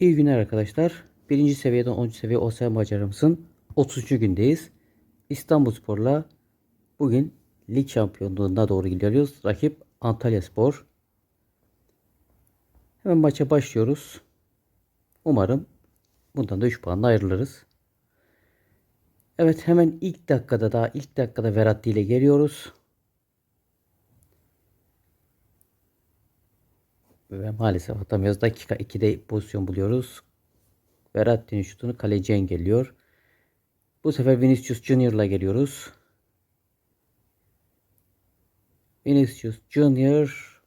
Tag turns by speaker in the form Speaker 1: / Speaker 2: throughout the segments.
Speaker 1: İyi günler arkadaşlar. Birinci seviyeden 10. seviye OSM maceramızın 30. gündeyiz. İstanbulspor'la bugün lig şampiyonluğuna doğru gidiyoruz. Rakip Antalya Spor. Hemen maça başlıyoruz. Umarım bundan da 3 puanla ayrılırız. Evet hemen ilk dakikada daha ilk dakikada Verratti ile geliyoruz. Ve maalesef atamıyoruz. Dakika 2'de pozisyon buluyoruz. Verratti'nin şutunu kaleci engelliyor. Bu sefer Vinicius Junior'la geliyoruz. Vinicius Junior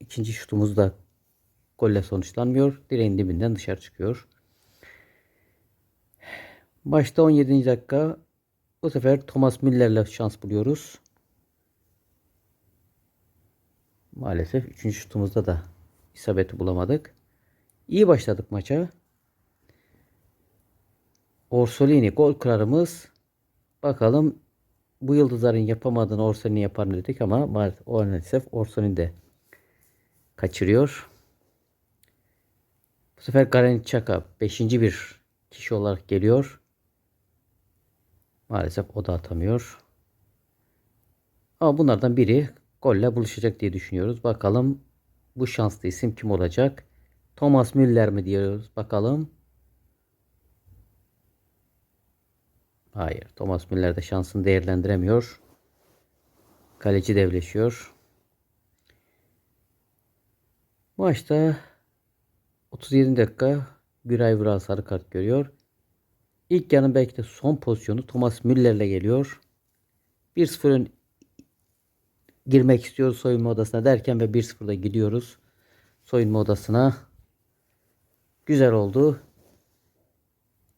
Speaker 1: ikinci şutumuz da golle sonuçlanmıyor. Direğin dibinden dışarı çıkıyor. Başta 17. dakika bu sefer Thomas Müller'le şans buluyoruz. Maalesef 3. şutumuzda da isabeti bulamadık. İyi başladık maça. Orsolini gol kralımız. Bakalım bu yıldızların yapamadığını Orsolini yapar mı dedik ama maalesef, Orsolini de kaçırıyor. Bu sefer Granit Xhaka 5. bir kişi olarak geliyor. Maalesef o da atamıyor. Ama bunlardan biri golle buluşacak diye düşünüyoruz. Bakalım bu şanslı isim kim olacak? Thomas Müller mi diyoruz? Bakalım. Hayır. Thomas Müller de şansını değerlendiremiyor. Kaleci devleşiyor. Maçta 37 dakika Güray Vural sarı kart görüyor. İlk yarının belki de son pozisyonu Thomas Müller'le geliyor. 1-0 ön girmek istiyoruz soyunma odasına derken ve 1-0'da gidiyoruz soyunma odasına. Güzel oldu.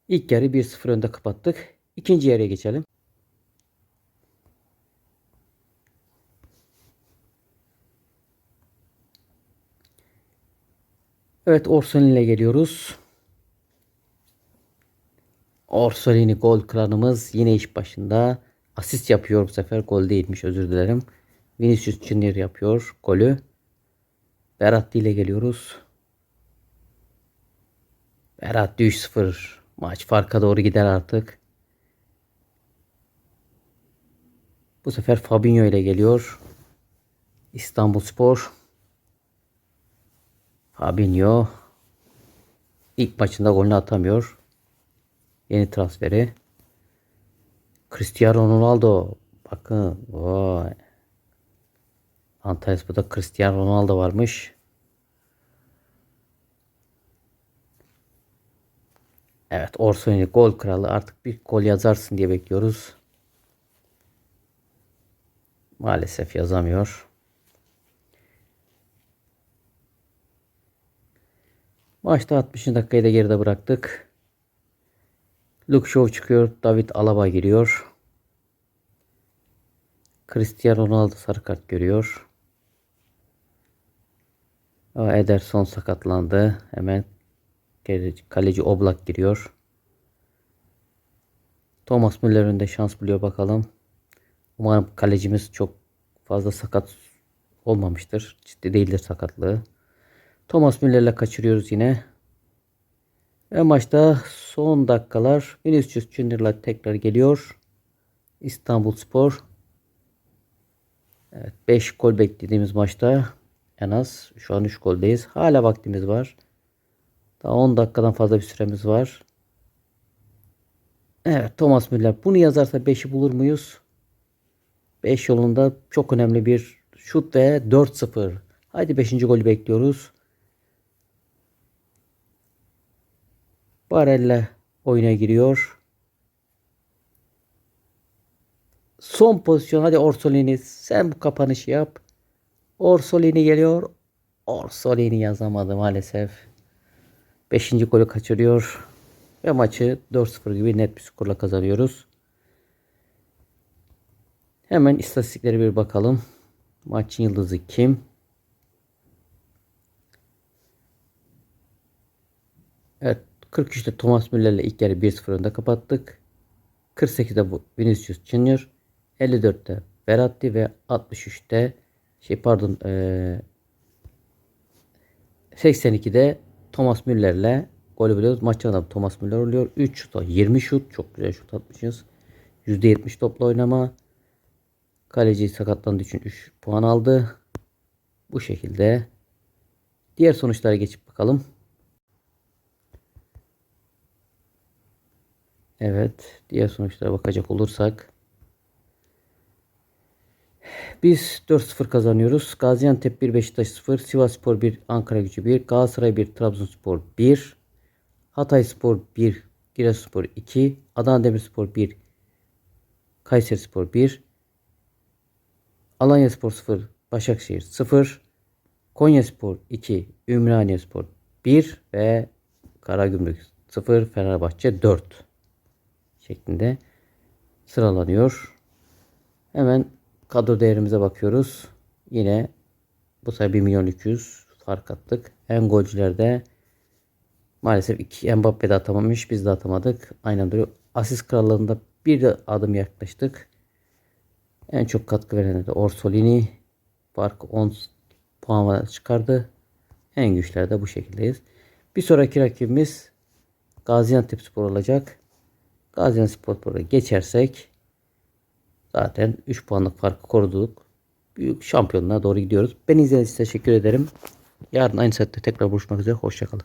Speaker 1: İlk yarı 1-0 önde kapattık. İkinci yere geçelim. Evet Orsolini ile geliyoruz. Orsolini gol klanımız yine iş başında. Asist yapıyor bu sefer. Gol değilmiş özür dilerim. Vinicius Junior yapıyor golü. Beratti ile geliyoruz. Beratti 3-0. Maç farka doğru gider artık. Bu sefer Fabinho ile geliyor. İstanbul Spor. Fabinho ilk maçında golünü atamıyor. Yeni transferi. Cristiano Ronaldo. Bakın. Vay. Antalyaspor'da Cristiano Ronaldo varmış. Evet Orsoni gol kralı artık bir gol yazarsın diye bekliyoruz. Maalesef yazamıyor. Maçta 60. dakikayı da geride bıraktık. Luke Shaw çıkıyor. David Alaba giriyor. Cristiano Ronaldo sarı kart görüyor. Ederson sakatlandı. Hemen kaleci Oblak giriyor. Thomas Müller önünde şans buluyor bakalım. Umarım kalecimiz çok fazla sakat olmamıştır. Ciddi değildir sakatlığı. Thomas Müller'le kaçırıyoruz yine. Ve maçta son dakikalar Vinicius Junior'la tekrar geliyor. İstanbul Spor. Evet 5 gol beklediğimiz maçta en az şu an 3 goldeyiz. Hala vaktimiz var. Daha 10 dakikadan fazla bir süremiz var. Evet Thomas Müller bunu yazarsa 5'i bulur muyuz? 5 yolunda çok önemli bir şut ve 4-0. Haydi 5. golü bekliyoruz. Barella oyuna giriyor. Son pozisyon. Hadi Orsolini sen bu kapanışı yap. Orsolini geliyor. Orsolini yazamadı maalesef. Beşinci golü kaçırıyor. Ve maçı 4-0 gibi net bir skorla kazanıyoruz. Hemen istatistiklere bir bakalım. Maçın yıldızı kim? Evet 43'te Thomas Müller'le ilk yarı 1-0 önde kapattık. 48'de bu Vinicius Junior. 54'te Verratti ve 63'te şey pardon ee, 82'de Thomas Müller'le golü buluyoruz. Maçın adamı Thomas Müller oluyor. 3 şuta 20 şut. Çok güzel şut atmışız. %70 topla oynama. Kaleci sakatlandığı için 3 puan aldı. Bu şekilde. Diğer sonuçlara geçip bakalım. Evet. Diğer sonuçlara bakacak olursak. Biz 4-0 kazanıyoruz. Gaziantep 1, Beşiktaş 0, Sivasspor 1, Ankara Gücü 1, Galatasaray 1, Trabzonspor 1, Hatayspor 1, Giresunspor 2, Adana Demirspor 1, Kayserispor 1, Alanyaspor 0, Başakşehir 0, Konyaspor 2, Ümraniyespor 1 ve Karagümrük 0, Fenerbahçe 4 şeklinde sıralanıyor. Hemen kadro değerimize bakıyoruz. Yine bu sefer 1 milyon 200 fark attık. En golcülerde maalesef iki Mbappe de atamamış. Biz de atamadık. Aynen duruyor. Asist krallığında bir de adım yaklaştık. En çok katkı veren de Orsolini. Fark 10 puan çıkardı. En güçler de bu şekildeyiz. Bir sonraki rakibimiz Gaziantep Spor olacak. Gaziantep Spor'a geçersek zaten 3 puanlık farkı koruduk. Büyük şampiyonluğa doğru gidiyoruz. Ben izlediğiniz için teşekkür ederim. Yarın aynı saatte tekrar buluşmak üzere. Hoşçakalın.